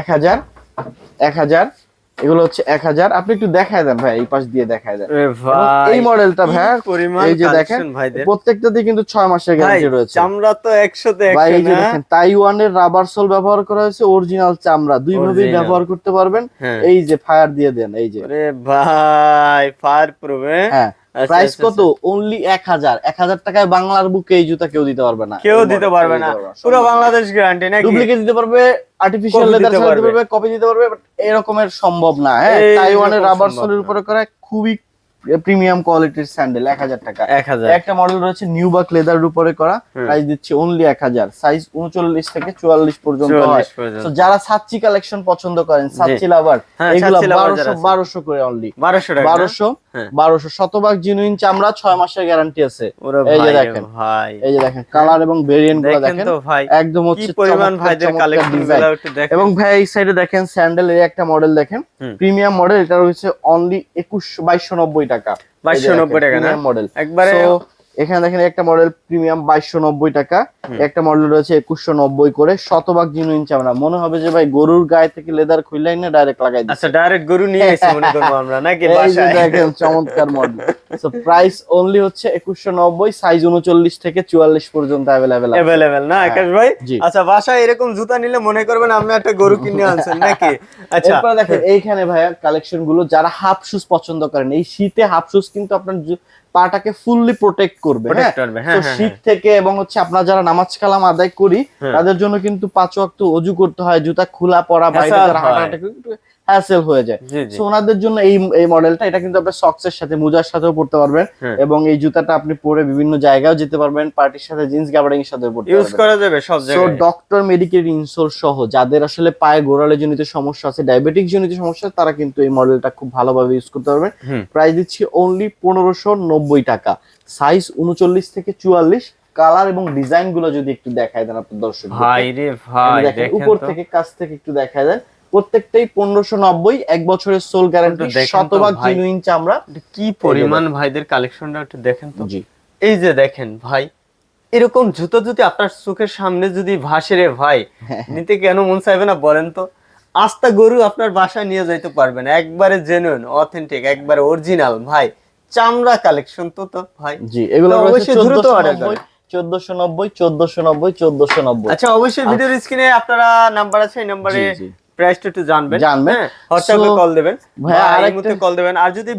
এক হাজার এক হাজার এগুলো হচ্ছে এক হাজার। আপনি একটু দেখায় দেন ভাই এই পাশ দিয়ে দেখায় দেন। এই মডেলটা ভাই এই যে দেখেন ভাইদের। প্রত্যেকটাতে কিন্তু ছয় মাসের গ্যারান্টি রয়েছে। চামড়া তো একশোতে ভাই এই যে দেখেন তাইওয়ানের রাবার সোল ব্যবহার করা হয়েছে অরিজিনাল চামড়া। দুই ভাবেই ব্যবহার করতে পারবেন। হ্যাঁ। এই যে ফায়ার দিয়ে দেন এই যে। ভাই ফায়ার প্রুফ হ্যাঁ। প্রাইস আচ্ছা, কত? অনলি এক হাজার। এক হাজার টাকায় বাংলার বুকে এই জুতা কেউ দিতে পারবে না। কেউ দিতে পারবে না। পুরো বাংলাদেশ গ্যারান্টি না ডুপ্লিকেট দিতে পারবে আর্টিফিশিয়াল লেদার দিতে পারবে। কপি দিতে পারবে বাট এরকমের সম্ভব না। হ্যাঁ তাইওয়ানের রাবার সোলের উপরে করে খুবই প্রিমিয়াম কোয়ালিটির স্যান্ডেল এক হাজার টাকা। এক হাজার। একটা মডেল রয়েছে নিউ বাক লেদার উপরে করা প্রাইস দিচ্ছে অনলি এক হাজার। সাইজ উনচল্লিশ থেকে চুয়াল্লিশ পর্যন্ত হয়। 44 পর্যন্ত। তো যারা সাচ্চি কালেকশন পছন্দ করেন সাচ্চি লাভার হ্যাঁ, এগুলো বারোশো বারোশো করে অনলি বারোশো বারোশো হ্যাঁ। বারোশো। শতভাগ জিনুইন চামড়া ছয় মাসের গ্যারান্টি আছে। এই যে দেখেন। এই যে দেখেন কালার এবং ভেরিয়েন্টগুলো দেখেন একদম হচ্ছে পরিমাণ ভাইদের কালেকশন এবং ভাই এই সাইডে দেখেন স্যান্ডেল এর একটা মডেল দেখেন। প্রিমিয়াম মডেল এটা রয়েছে অনলি একুশ বাইশশো নব্বই টাকা। 2290 টাকা না? মডেল একবারে এখানে দেখেন একটা মডেল প্রিমিয়াম বাইশশো নব্বই টাকা একটা মডেল রয়েছে একুশশো নব্বই করে শতভাগ জিনুইন চামড়া। মনে হবে যে ভাই গরুর গায়ে থেকে লেদার খুললাই না ডাইরেক্ট লাগাই আচ্ছা ডাইরেক্ট গরু নিয়ে এসে মনে করব আমরা নাকি দেখেন চমৎকার মডেল সো প্রাইস অনলি হচ্ছে একুশশো নব্বই সাইজ উনচল্লিশ থেকে চুয়াল্লিশ পর্যন্ত অ্যাভেলেবেল অ্যাভেলেবেল না আকাশ ভাই? আচ্ছা বাসায় এরকম জুতা নিলে মনে করবেন আপনি একটা গরু কিনে আনছেন নাকি? আচ্ছা। এরপরে দেখেন এইখানে ভাইয়া কালেকশনগুলো যারা হাফ শুজ পছন্দ করেন এই শীতে হাফ শুজ কিন্তু আপনার পাটাকে ফুললি প্রোটেক্ট করবে হ্যাঁ? হ্যাঁ, তো হ্যাঁ, শীত থেকে এবং হচ্ছে আপনারা যারা নামাজ কালাম আদায় করি। তাদের জন্য কিন্তু পাঁচ ওয়াক্ত অজু করতে হয় জুতা খোলা পরা বাইরে যারা হাঁটাহাঁটি হ্যাসেল হয়ে যায়। সো ওনাদের জন্য এই এই মডেলটা এটা কিন্তু আপনার সক্স এর সাথে মোজার সাথেও পড়তে পারবেন হ্যাঁ। এবং এই জুতাটা আপনি পরে বিভিন্ন জায়গায় যেতে পারবেন পার্টির সাথে জিন্স গাবার্ডিং এর সাথে পড়তে ইউজ করা যাবে সব জায়গায়। সো ডক্টর মেডিকেল ইনসোর সহ যাদের আসলে পায়ে গোড়ালি জনিত সমস্যা আছে ডায়াবেটিক জনিত সমস্যা তারা কিন্তু এই মডেলটা খুব ভালোভাবে ইউজ করতে পারবে। হুম। প্রাইস দিচ্ছি অনলি পনেরোশো নব্বই টাকা। সাইজ উনচল্লিশ থেকে চুয়াল্লিশ। কালার এবং ডিজাইনগুলো যদি একটু দেখায় দেন আপনার দর্শক ভাই রে ভাই উপর থেকে কাছ থেকে একটু দেখায় দেন। প্রত্যেকটাই পনেরোশো নব্বই এক বছরের সোল গ্যারান্টি শতভাগ জিনুইন চামড়া কি পরিমাণ ভাইদের কালেকশনটা একটু দেখেন তো। জি। এই যে দেখেন ভাই এরকম জুতো যদি আপনার চোখের সামনে যদি ভাসে রে ভাই নিতে কেন মন চাইবে না বলেন তো? আস্তা গরু আপনার বাসায় নিয়ে যাইতে পারবেন একবারে জেনুইন অথেন্টিক একবারে অরিজিনাল ভাই। চামড়া কালেকশন তো তো ভাই। জি এগুলো অবশ্যই দ্রুত চোদ্দশো order নব্বই চোদ্দশো নব্বই চোদ্দশো নব্বই চোদ্দশো নব্বই। আচ্ছা অবশ্যই ভিডিওর স্ক্রিনে আপনারা নাম্বার আছে এই নাম্বারে। প্রাইসটা একটু জানবেন জানবেন। হোয়াটসঅ্যাপে কল দেবেন এই মুহূর্তে কল দেবেন আর যদি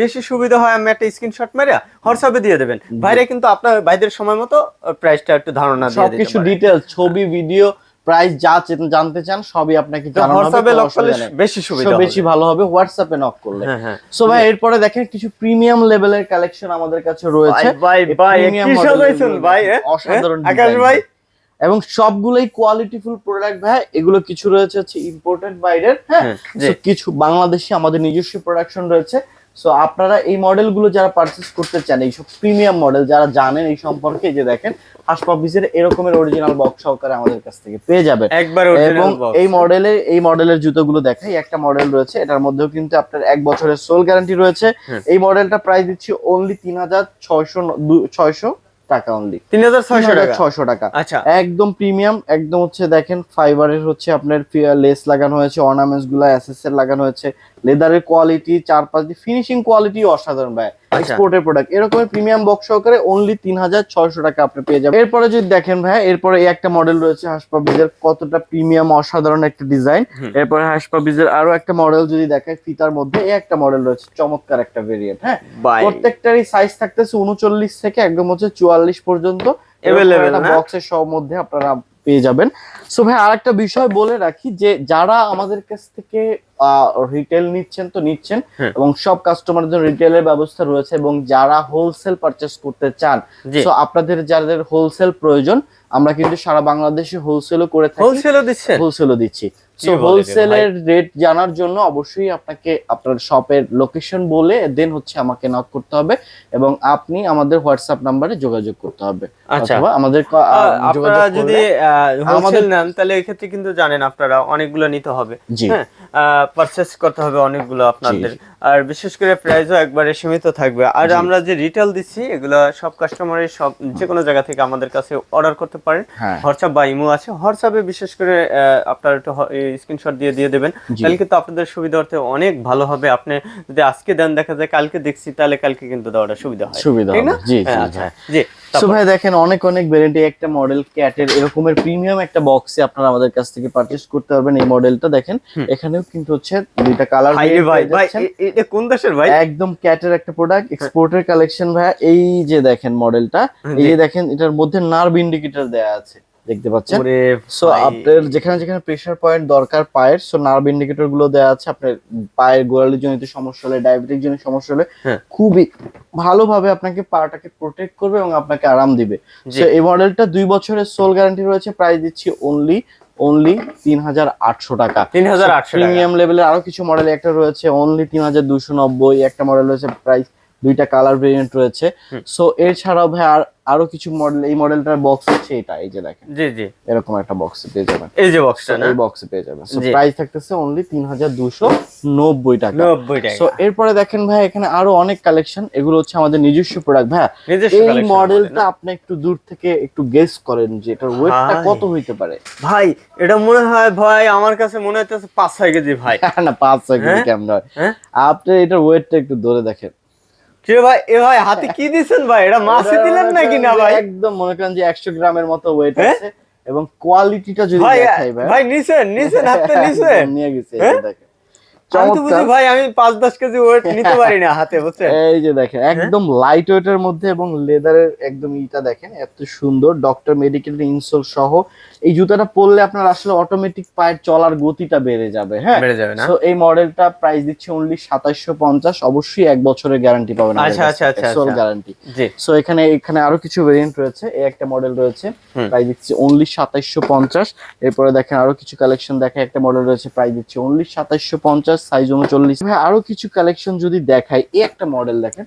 বেশি সুবিধা হয় আমি একটা স্ক্রিনশট মেরে হোয়াটসঅ্যাপে দিয়ে দেবেন ভাইরা কিন্তু আপনার ভাইদের সময় মতো প্রাইসটা একটু ধারণা দিয়ে দিতে সবকিছু। ছবি ভিডিও প্রাইস যা জানতে চান সবই আপনাকে জানানো হবে হোয়াটসঅ্যাপে করলে বেশি সুবিধা হবে। বেশি ভালো হবে হোয়াটসঅ্যাপে নক করলে হ্যাঁ হ্যাঁ সো ভাই এরপরে দেখেন কিছু প্রিমিয়াম লেভেলের কালেকশন আমাদের কাছে রয়েছে ভাই ভাই কি ভাই হ্যাঁ? অসাধারণ হ্যাঁ? আকাশ ভাই এবং সবগুলোই কোয়ালিটিফুল প্রোডাক্ট ভাই। এগুলো কিছু রয়েছে হচ্ছে ইম্পোর্টেড বাইরের হ্যাঁ? হ্যাঁ, কিছু বাংলাদেশে আমাদের নিজস্ব প্রোডাকশন রয়েছে। সো আপনারা এই মডেলগুলো যারা পারচেস করতে চান এইসব প্রিমিয়াম মডেল যারা জানেন এই সম্পর্কে যে দেখেন হাসপাবিজের এরকমের অরিজিনাল বক্স সহকারে আমাদের কাছ থেকে পেয়ে যাবেন। একবার এবং এই মডেলের এই মডেলের জুতোগুলো দেখাই একটা মডেল রয়েছে এটার মধ্যেও কিন্তু আপনার এক বছরের সোল গ্যারান্টি রয়েছে। হ্যাঁ। এই মডেলটা প্রাইস দিচ্ছি অনলি তিন হাজার ছয়শো ছয়শো টাকা অনলি তিন হাজার ছয়শো টাকা? ছয়শো টাকা। আচ্ছা। একদম প্রিমিয়াম একদম হচ্ছে দেখেন ফাইবারের হচ্ছে আপনার লেস লাগানো হয়েছে অর্নামেন্টসগুলো অ্যাসেসের লাগানো হয়েছে। লেদারের কোয়ালিটি চার পাঁচ দিয়ে ফিনিশিং কোয়ালিটি অসাধারণ ভাই। এক্সপোর্টের প্রোডাক্ট এরকম প্রিমিয়াম বক্স সহকারে অনলি তিন হাজার ছয়শো টাকা আপনি পেয়ে যাবেন। এরপরে যদি দেখেন ভাই এরপরে এই একটা মডেল রয়েছে হাসপাবিজের কতটা প্রিমিয়াম অসাধারণ একটা ডিজাইন। এরপরে হাসপাবিজের আরও একটা মডেল যদি দেখায় ফিতার মধ্যে এই একটা মডেল রয়েছে চমৎকার একটা ভেরিয়েন্ট হ্যাঁ? প্রত্যেকটারই সাইজ থাকতেছে উনচল্লিশ থেকে একদম হচ্ছে চুয়াল্লিশ পর্যন্ত। না? বক্সের সব মধ্যে আপনারা পেয়ে যাবেন সো ভাই আর একটা বিষয় বলে রাখি যে যারা আমাদের কাছ থেকে রিটেল নিচ্ছেন তো নিচ্ছেন হ্যাঁ। এবং সব কাস্টমারদের জন্য রিটেলের ব্যবস্থা রয়েছে এবং যারা হোলসেল পারচেস করতে চান সো আপনাদের যাদের হোলসেল প্রয়োজন আমরা কিন্তু সারা বাংলাদেশে হোলসেলও করে থাকি হোলসেলও দিচ্ছেন? হোলসেলও দিচ্ছি। সো হোলসেলের রেট জানার জন্য অবশ্যই আপনাকে আপনার শপের লোকেশন বলে দেন হচ্ছে আমাকে নক করতে হবে এবং আপনি আমাদের হোয়াটসঅ্যাপ নাম্বারে যোগাযোগ করতে হবে। আচ্ছা। অথবা আমাদের আপনারা যদি হোলসেল নেন তাহলে এক্ষেত্রে কিন্তু জানেন আপনারা অনেকগুলো নিতে হবে। হ্যাঁ? আহ, পারচেস করতে হবে অনেকগুলো আপনাদের। আর বিশেষ করে প্রাইসও একবারে সীমিত থাকবে। আর আমরা যে রিটেল দিচ্ছি এগুলো সব কাস্টমারের সব যে কোনো জায়গা থেকে আমাদের কাছে অর্ডার করতে পারেন। হ্যাঁ। হোয়াটসঅ্যাপ বা ইমো আছে। হোয়াটসঅ্যাপে বিশেষ করে আপনার একটু স্ক্রিনশট দিয়ে দিয়ে দেবেন। তাহলে কিন্তু আপনাদের সুবিধা সুবিধার্থে অনেক ভালো হবে। আপনি যদি আজকে দেন দেখা যায় কালকে দেখছি তাহলে কালকে কিন্তু দেওয়াটা সুবিধা হয়। সুবিধা ঠিক না? হ্যাঁ, জি। আচ্ছা। জি। সো ভাই দেখেন অনেক অনেক ভ্যারাইটি একটা মডেল ক্যাটের এরকমের প্রিমিয়াম একটা বক্সে আপনারা আমাদের কাছ থেকে পারচেজ করতে পারবেন এই মডেলটা দেখেন এখানেও কিন্তু হচ্ছে দুইটা কালার ভাই ভাই ভাই এটা কোন দেশের ভাই? একদম ক্যাটের একটা প্রোডাক্ট এক্সপোর্টের কালেকশন ভাইয়া। এই যে দেখেন মডেলটা এই যে দেখেন এটার মধ্যে নার্ভ ইন্ডিকেটর দেয়া আছে। দেখতে পাচ্ছেন। সো আপনার যেখানে যেখানে প্রেসার পয়েন্ট দরকার পায়ের সো নার্ভ ইন্ডিকেটরগুলো দেওয়া আছে আপনার পায়ের গোড়ালির জনিত সমস্যা হলে ডায়াবেটিক জনিত সমস্যা হলে হ্যাঁ। খুবই ভালোভাবে আপনাকে পাটাকে প্রোটেক্ট করবে এবং আপনাকে আরাম দিবে। সো এই মডেলটা দুই বছরের সোল গ্যারান্টি রয়েছে প্রাইস দিচ্ছি অনলি অনলি তিন হাজার আটশো টাকা। 3800 টাকা। প্রিমিয়াম লেভেলের আরও কিছু মডেল একটা রয়েছে অনলি তিন হাজার দুশো নব্বই একটা মডেল রয়েছে প্রাইস দুইটা কালার ভেরিয়েন্ট রয়েছে। সো এছাড়াও ভাই আর আরও কিছু মডেল এই মডেলটার বক্স হচ্ছে এটা এই যে দেখেন। জি জি। এরকম একটা বক্স পেয়ে যাবেন। এই যে বক্সটা না? এই বক্সে পেয়ে যাবেন। সো প্রাইস থাকতেছে অনলি তিন হাজার দুশো নব্বই টাকা। নব্বই টাকা। সো এরপরে দেখেন ভাই এখানে আরও অনেক কালেকশন এগুলো হচ্ছে আমাদের নিজস্ব প্রোডাক্ট ভাই এই মডেলটা আপনি একটু দূর থেকে একটু গেস করেন যে এটার ওয়েটটা কত হইতে পারে। ভাই এটা মনে হয় ভাই আমার কাছে মনে হচ্ছে পাঁচ ছয় কেজি ভাই। না পাঁচ ছয় কেজি হ্যাঁ? কেমন হয়? হ্যাঁ? আপনি এটার ওয়েটটা একটু ধরে দেখেন। কি ভাই এ ভাই হাতে কি দিছেন ভাই? এটা মাছে দিলেন নাকি না ভাই? একদম মনে করেন যে একশো গ্রামের মতো ওয়েট হ্যাঁ? আছে এবং কোয়ালিটিটা যদি ভাই দেখাই ভাই। ভাই নিছেন নিছেন হাতে নিছেন। নিয়ে গেছে হ্যাঁ? দেখেন আমি তো বুঝি চমৎকার ভাই আমি পাঁচ দশ কেজি ওয়েট নিতে পারি না হাতে বুঝছেন? এই যে দেখেন একদম লাইট ওয়েটের মধ্যে এবং লেদারের একদম ইটা দেখেন এত সুন্দর। ডক্টর মেডিকেল ইনসোল সহ এই জুতাটা পরলে আপনার আসলে অটোমেটিক পায়ের চলার গতিটা বেড়ে যাবে হ্যাঁ? বেড়ে যাবে না? তো এই মডেলটা প্রাইস দিচ্ছে অনলি সাতাশশো পঞ্চাশ অবশ্যই এক বছরের গ্যারান্টি পাবেন আচ্ছা, আচ্ছা, আচ্ছা, সোল আচ্ছা। গ্যারান্টি সো এখানে এখানে আরও কিছু ভেরিয়েন্ট রয়েছে এই একটা মডেল রয়েছে প্রাইস দিচ্ছে অনলি সাতাইশশো পঞ্চাশ। এরপরে দেখেন আরও কিছু কালেকশন দেখে একটা মডেল রয়েছে প্রাইস দিচ্ছে অনলি সাতাইশশো পঞ্চাশ। সাইজ উনচল্লিশ। ভাই আরও কিছু কালেকশন যদি দেখাই এই একটা মডেল দেখেন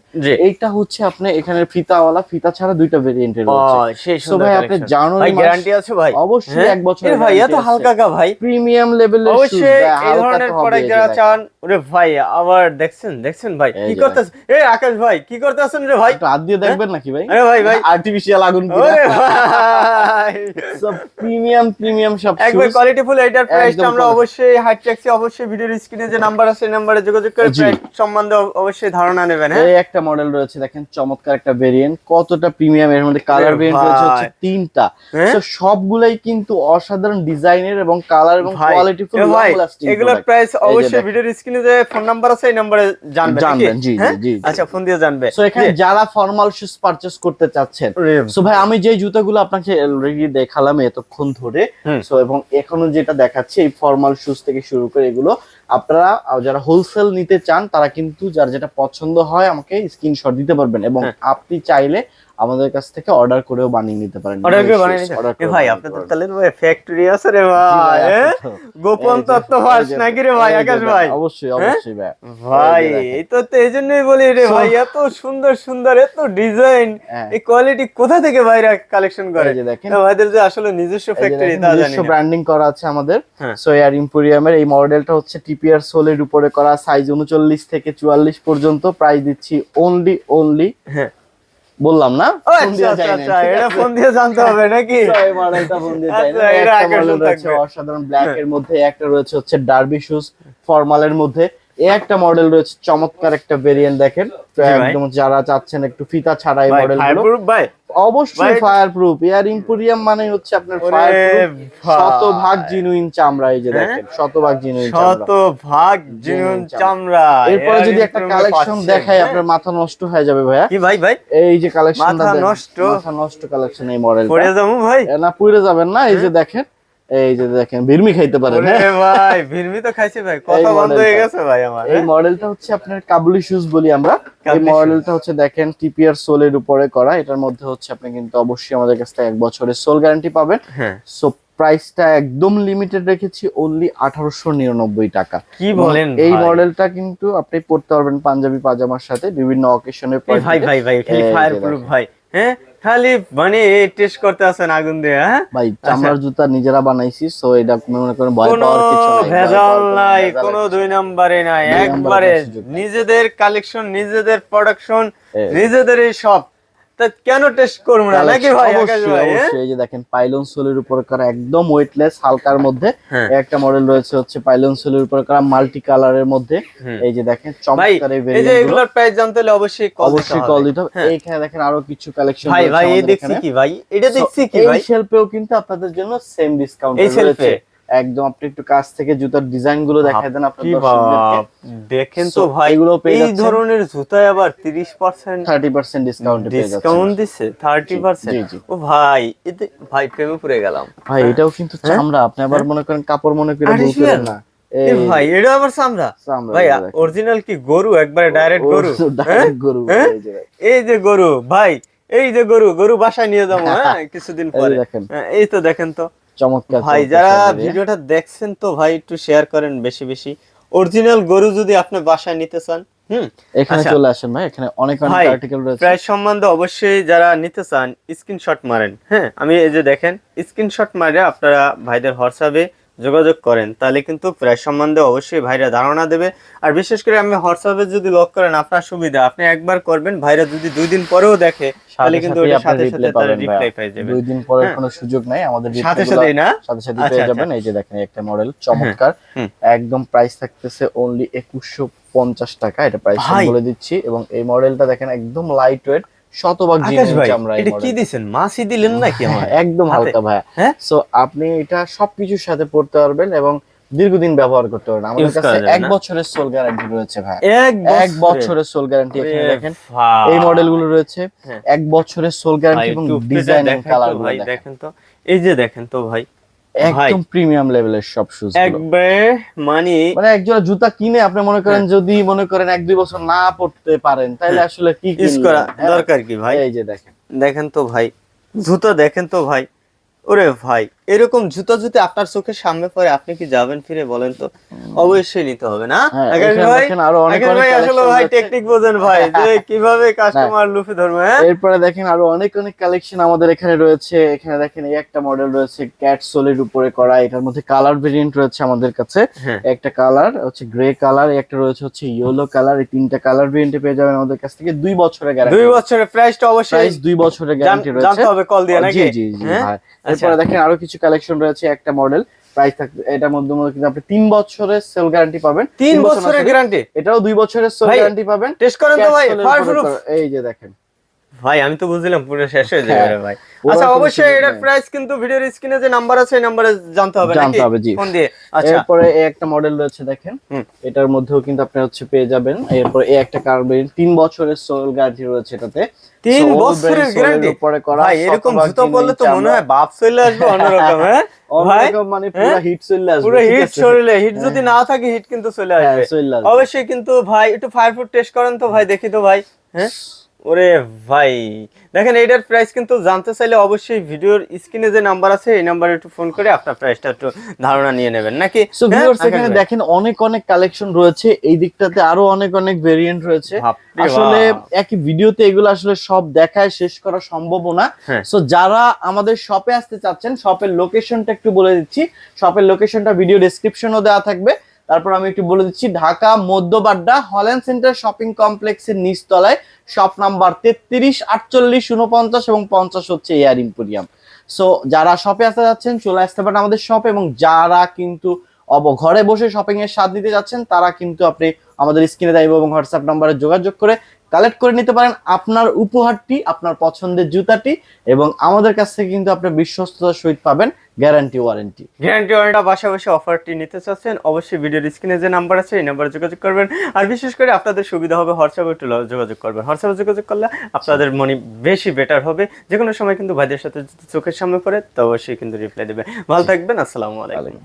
এইটা হচ্ছে আপনি এখানে ফিতাওয়ালা ফিতা ছাড়া দুইটা ভেরিয়েন্টের ও রয়েছে। সেই So সুন্দর ভাই, আপনি জানুয়ারি গ্যারান্টি আছে ভাই? অবশ্যই হ্যাঁ? এক বছরের ভাই এত হালকা কা ভাই। প্রিমিয়াম লেভেলের অবশ্যই এই ধরনের প্রোডাক্ট যারা চান ওরে ভাই আবার দেখছেন দেখছেন ভাই কি করতেছেন এই আকাশ ভাই কি করতেছেন রে ভাই? হাত দিয়ে দেখবেন নাকি ভাই? আরে ভাই ভাই। আর্টিফিশিয়াল আগুন ওরে ভাই। সব প্রিমিয়াম প্রিমিয়াম সব একবার এটার প্রাইসটা আমরা অবশ্যই হাইট ট্যাক্সি অবশ্যই ভিডিওর স্ক্রিনে যে নাম্বার আছে নাম্বারে যোগাযোগ করে সম্বন্ধে অবশ্যই ধারণা নেবেন হ্যাঁ? এই একটা মডেল রয়েছে দেখেন চমৎকার একটা ভেরিয়েন্ট কতটা প্রিমিয়াম এর মধ্যে কালার ভেরিয়েন্ট রয়েছে হচ্ছে তিনটা। হ্যাঁ? তো সবগুলাই কিন্তু অসাধারণ ডিজাইনের এবং কালার এবং কোয়ালিটি ফুল লাস্টিং এগুলোর প্রাইস অবশ্যই ভিডিওর স্ক্রিনে যে ফোন নাম্বার আছে এই নাম্বারে জানবেন জানবেন, জি, জি, হ্যাঁ? জি, জি। আচ্ছা ফোন দিয়ে জানবে। সো এখানে যারা ফর্মাল শুজ পারচেজ করতে চাচ্ছেন সো ভাই। আমি যে জুতাগুলো আপনাকে অলরেডি দেখালাম এতক্ষণ ধরে। সো এবং এখনও যেটা দেখাচ্ছি এই ফর্মাল শুজ থেকে শুরু করে এগুলো আপনারা যারা হোলসেল নিতে চান তারা কিন্তু যার যেটা পছন্দ হয় আমাকে স্ক্রিনশট দিতে পারবেন এবং হ্যাঁ। আপনি চাইলে আমাদের কাছ থেকে অর্ডার করেও বানিয়ে নিতে পারেন। অর্ডার করে বানিয়ে নিতে ভাই আপনাদের তাহলে ভাই ফ্যাক্টরি আছে রে ভাই হ্যাঁ? গোপন তত্ত্ব ফাঁস নাকি রে ভাই আকাশ ভাই অবশ্যই হ্যাঁ? অবশ্যই ভাই। ভাই এই তো এই জন্যই বলি রে ভাই এত সুন্দর সুন্দর এত ডিজাইন হ্যাঁ। এই কোয়ালিটি কোথা থেকে ভাইরা কালেকশন করে? যে দেখেন। এ ভাইদের যে আসলে নিজস্ব ফ্যাক্টরি তা জানি না। ব্র্যান্ডিং করা আছে আমাদের। হ্যাঁ। সো এয়ার ইম্পোরিয়ামের এই মডেলটা হচ্ছে টিপিআর সোলের উপরে করা সাইজ উনচল্লিশ থেকে চুয়াল্লিশ পর্যন্ত। প্রাইস দিচ্ছি অনলি অনলি হ্যাঁ। বললাম না? আচ্ছা আচ্ছা আচ্ছা এটা ফোন দিয়ে জানতে হবে নাকি? মডেলটা ফোন দিয়ে অসাধারণ ব্ল্যাক এর মধ্যে একটা রয়েছে হচ্ছে ডার্বি শুজ ফর্মালের মধ্যে। এই একটা মডেল রয়েছে চমৎকার একটা ভেরিয়েন্ট দেখেন। একদম যারা চাচ্ছেন একটু ফিতা ছাড়া এই অবশ্যই ফায়ার প্রুফ এয়ার ইম্পোরিয়াম মানে হচ্ছে আপনার ফায়ার শতভাগ জিনুইন চামড়া এই যে হ্যাঁ? দেখেন শতভাগ জিনুইন চামড়া। শত ভাগ জিনুন জিনুন চামড়া। এরপরে যদি একটা কালেকশন দেখাই হ্যাঁ? আপনার মাথা নষ্ট হয়ে যাবে ভাইয়া। কি ভাই ভাই? এই যে কালেকশনটা মাথা নষ্ট? মাথা নষ্ট কালেকশন এই মডেল পড়ে যাব ভাই। না পুড়ে যাবেন না এই যে দেখেন। এই যে দেখেন বিরমি খাইতে পারেন হ্যাঁ? ভাই ভিড়মি তো খাইছি ভাই কথা বন্ধ হয়ে গেছে ভাই আমার এই হ্যাঁ? মডেলটা হচ্ছে আপনার কাবুলি শুজ বলি আমরা। এই মডেলটা হচ্ছে দেখেন টিপিআর সোলের উপরে করা। এটার মধ্যে হচ্ছে আপনি কিন্তু অবশ্যই আমাদের কাছ থেকে এক বছরের সোল গ্যারান্টি পাবেন। হ্যাঁ। সো প্রাইসটা একদম লিমিটেড রেখেছি অনলি আঠারোশো নিরানব্বই টাকা। কি বলেন এই মডেলটা কিন্তু আপনি পড়তে পারবেন পাঞ্জাবি পাজামার সাথে বিভিন্ন অকেশনে ভাই ভাই ভাই। ভাই। হ্যাঁ? খালি মানে টেস্ট করতে আছেন আগুন দিয়ে হ্যাঁ? ভাই চামড়ার জুতা নিজেরা বানাইছি সো এটা মনে করেন ভয় পাওয়ার কিছু নাই। ভেজাল নাই কোনো দুই নম্বরে নাই। একবারে। নিজেদের কালেকশন নিজেদের প্রোডাকশন নিজেদেরই সব তা কেন টেস্ট করব না? নাকি ভাই অবশ্যই হ্যাঁ? এই যে দেখেন পাইলন সোলের উপর করা একদম ওয়েটলেস হালকার মধ্যে হ্যাঁ। একটা মডেল রয়েছে হচ্ছে পাইলন সোলের উপর করা মাল্টি কালারের মধ্যে এই যে দেখেন চমৎকার এই এই যে এগুলোর প্রাইস জানতে হলে অবশ্যই কল অবশ্যই কল দিতে হবে। হ্যাঁ। এইখানে দেখেন আরও কিছু কালেকশন ভাই ভাই এই দেখছি কি ভাই? এটা দেখছি কি ভাই? এই শেলফেও কিন্তু আপনাদের জন্য সেম ডিসকাউন্ট রয়েছে? একদম আপনি একটু কাছ থেকে জুতার ডিজাইনগুলো দেখাই দেন আপনার দেখেন তো ভাই এগুলো পেয়ে এই ধরনের জুতায় আবার 30% 30% ডিসকাউন্ট ডিসকাউন্ট দিছে 30% জি, জি। ও ভাই এতে ভাই প্রেমে পড়ে গেলাম ভাই এটাও কিন্তু হ্যাঁ? চামড়া আপনি আবার মনে করেন কাপড় মনে করে না ভাই এটা আবার চামড়া ভাই। অরিজিনাল কি গরু একবারে ডাইরেক্ট গরু direct হ্যাঁ? গরু হ্যাঁ? এই যে দেখেন। এই যে গরু ভাই এই যে গরু গরু বাসায় নিয়ে যাব হ্যাঁ কিছুদিন পরে দেখেন। হ্যাঁ, এই তো দেখেন তো চমৎকার ভাই যারা ভিডিওটা দেখছেন তো ভাই একটু শেয়ার করেন বেশি বেশি। অরিজিনাল গরু যদি আপনি বাসায় নিতে চান হুম? এখানে আচ্ছা। চলে আসেন ভাই এখানে অনেক অনেক আর্টিকেল রয়েছে। প্রাইস সম্বন্ধে অবশ্যই যারা নিতে চান স্ক্রিনশট মারেন হ্যাঁ? আমি এই যে দেখেন স্ক্রিনশট মারে আপনারা ভাইদের হোয়াটসঅ্যাপে যোগাযোগ করেন তাহলে কিন্তু প্রাইস সম্বন্ধে অবশ্যই ভাইরা ধারণা দেবে। আর বিশেষ করে আমি হোয়াটসঅ্যাপে যদি লক করেন আপনার সুবিধা। আপনি একবার করবেন ভাইরা যদি দুই দিন পরেও দেখে তাহলে কিন্তু ওটা সাথে সাথে রিপ্লাই তারা পাবেন পেয়ে যাবে। দুই দিন পরে হ্যাঁ। কোনো সুযোগ নাই আমাদের সাথে সাথেই না? সাথে সাথে আচ্ছা, পেয়ে আচ্ছা। যাবেন। এই যে দেখেন একটা মডেল চমৎকার। একদম প্রাইস থাকতেছে অনলি একুশশো পঞ্চাশ টাকা এটা প্রাইস। বলে দিচ্ছি। এবং এই মডেলটা দেখেন একদম লাইট ওয়েট শতভাগ জিনিস আমরা এটা কি। দিছেন? মাছি দিলেন নাকি আমার হ্যাঁ, একদম হালকা ভাই। হ্যাঁ? সো আপনি এটা সবকিছুর সাথে পড়তে পারবেন এবং দীর্ঘদিন ব্যবহার করতে পারবেন। আমাদের কাছে এক বছরের সোল গ্যারান্টি রয়েছে ভাই। এক এক বছরের সোল গ্যারান্টি এখানে দেখেন। এই মডেলগুলো রয়েছে। হ্যাঁ। এক বছরের সোল গ্যারান্টি এবং ডিজাইন কালার দেখেন তো। এই যে দেখেন তো ভাই। একদম প্রিমিয়াম লেভেলের সব শুজ একবারে মানে মানে একজন জুতা কিনে আপনি মনে করেন যদি মনে করেন এক দুই বছর না পড়তে পারেন তাহলে আসলে কি ইউজ করা হ্যাঁ? দরকার কি ভাই? এই যে দেখেন। দেখেন তো ভাই জুতা দেখেন তো ভাই। ওরে ভাই এরকম জুতো যদি আপনার চোখের সামনে পড়ে আপনি কি যাবেন ফিরে বলেন তো? অবশ্যই নিতে হবে না? হ্যাঁ, ভাই আসলে ভাই টেকনিক বোঝেন ভাই যে কীভাবে কাস্টমার লুফে ধরবে হ্যাঁ? এরপরে দেখেন আরও অনেক অনেক কালেকশন আমাদের এখানে রয়েছে। এখানে দেখেন এই একটা মডেল রয়েছে ক্যাট সোলের উপরে করা। এটার মধ্যে কালার ভেরিয়েন্ট রয়েছে আমাদের কাছে। হ্যাঁ। একটা কালার হচ্ছে গ্রে কালার একটা রয়েছে হচ্ছে ইয়েলো কালার এই তিনটা কালার ভেরিয়েন্টে পেয়ে যাবেন আমাদের কাছ থেকে দুই বছরের গ্যারান্টি দুই বছরের প্রাইসটা অবশ্যই দুই বছরের গ্যারান্টি রয়েছে। জানতে হবে কল দিয়ে নাকি? জি জি জি হ্যাঁ? আচ্ছা। এরপরে দেখেন আরও কিছু কালেকশন রয়েছে একটা মডেল প্রাইস থাকবে এটার মধ্যে মধ্যে কিন্তু আপনি তিন বছরের সেল গ্যারান্টি পাবেন। তিন বছরের গ্যারান্টি এটাও দুই বছরের সেল গ্যারান্টি পাবেন। টেস্ট করেন তো ভাই এই যে দেখেন। ভাই আমি তো বুঝলাম পুরো শেষ হয়ে যাবে হ্যাঁ। রে ভাই। আচ্ছা অবশ্যই এটার প্রাইস কিন্তু ভিডিওর স্ক্রিনে যে নাম্বার আছে এই নাম্বারে জানতে হবে জানতে হবে, জি। ফোন দিয়ে। আচ্ছা। এরপরে এই একটা মডেল রয়েছে দেখেন। এটার মধ্যেও কিন্তু আপনি হচ্ছে পেয়ে যাবেন। এরপর এই একটা কার্বেন তিন বছরের সোল গ্যারান্টি রয়েছে এটাতে। তিন বছরের brand গ্যারান্টি উপরে করা ভাই এরকম জুতো পরলে তো মনে হয় বাপ চলে আসবে অন্যরকম হ্যাঁ? মানে পুরো হ্যাঁ? হিট চলে আসবে পুরো হিট আছে? হিট যদি না থাকে হিট কিন্তু চলে হ্যাঁ, আসবে। অবশ্যই কিন্তু ভাই একটু ফায়ার ফুড টেস্ট করেন তো ভাই দেখি তো ভাই হ্যাঁ? ওরে ভাই। দেখেন এইটার প্রাইস কিন্তু জানতে চাইলে অবশ্যই ভিডিওর স্ক্রিনে যে নাম্বার আছে এই নাম্বারে একটু ফোন করে আপনার প্রাইসটা একটু ধারণা নিয়ে নেবেন নাকি? সো হ্যাঁ? ভিউয়ার্স এখানে দেখেন অনেক অনেক কালেকশন রয়েছে। এই দিকটাতে আরও অনেক অনেক ভেরিয়েন্ট রয়েছে। আসলে একই ভিডিওতে এগুলো আসলে সব দেখায় শেষ করা সম্ভব না। হ্যাঁ। সো যারা আমাদের শপে আসতে চাচ্ছেন শপের লোকেশনটা একটু বলে দিচ্ছি। শপের লোকেশনটা ভিডিও ডেসক্রিপশনও দেওয়া থাকবে। তারপর আমি একটু বলে দিচ্ছি, Dhaka, Madhyabadda, Holland centre shopping কমপ্লেক্সের নিচতলায়, শপ নাম্বার তেত্রিশ, আটচল্লিশ উনপঞ্চাশ এবং পঞ্চাশ হচ্ছে এয়ার ইম্পোরিয়াম। সো যারা শপে আসতে যাচ্ছেন, চলে আসতে পারেন আমাদের শপে এবং যারা কিন্তু অব, ঘরে বসে শপিং এর স্বাদ নিতে যাচ্ছেন, তারা কিন্তু আপনি আমাদের স্ক্রিনে দেয় এবং হোয়াটসঅ্যাপ নাম্বারে যোগাযোগ করে কালেক্ট করে নিতে পারেন আপনার উপহারটি আপনার পছন্দের জুতাটি এবং আমাদের কাছ থেকে কিন্তু আপনি বিশ্বস্ততার সহিত পাবেন গ্যারান্টি ওয়ারেন্টি গ্যারান্টি ওয়ারেন্টি পাশাপাশি অফারটি নিতে চাচ্ছেন অবশ্যই ভিডিওর স্ক্রিনে যে নাম্বার আছে এই নাম্বারে যোগাযোগ করবেন। আর বিশেষ করে আপনাদের সুবিধা হবে হোয়াটসঅ্যাপে একটু যোগাযোগ করবেন। হোয়াটসঅ্যাপে যোগাযোগ করলে আপনাদের মনে বেশি বেটার হবে। যে কোনো সময় কিন্তু ভাইদের সাথে চোখের সামনে পড়ে তো অবশ্যই কিন্তু রিপ্লাই দেবে ভালো থাকবেন আসসালামু আলাইকুম।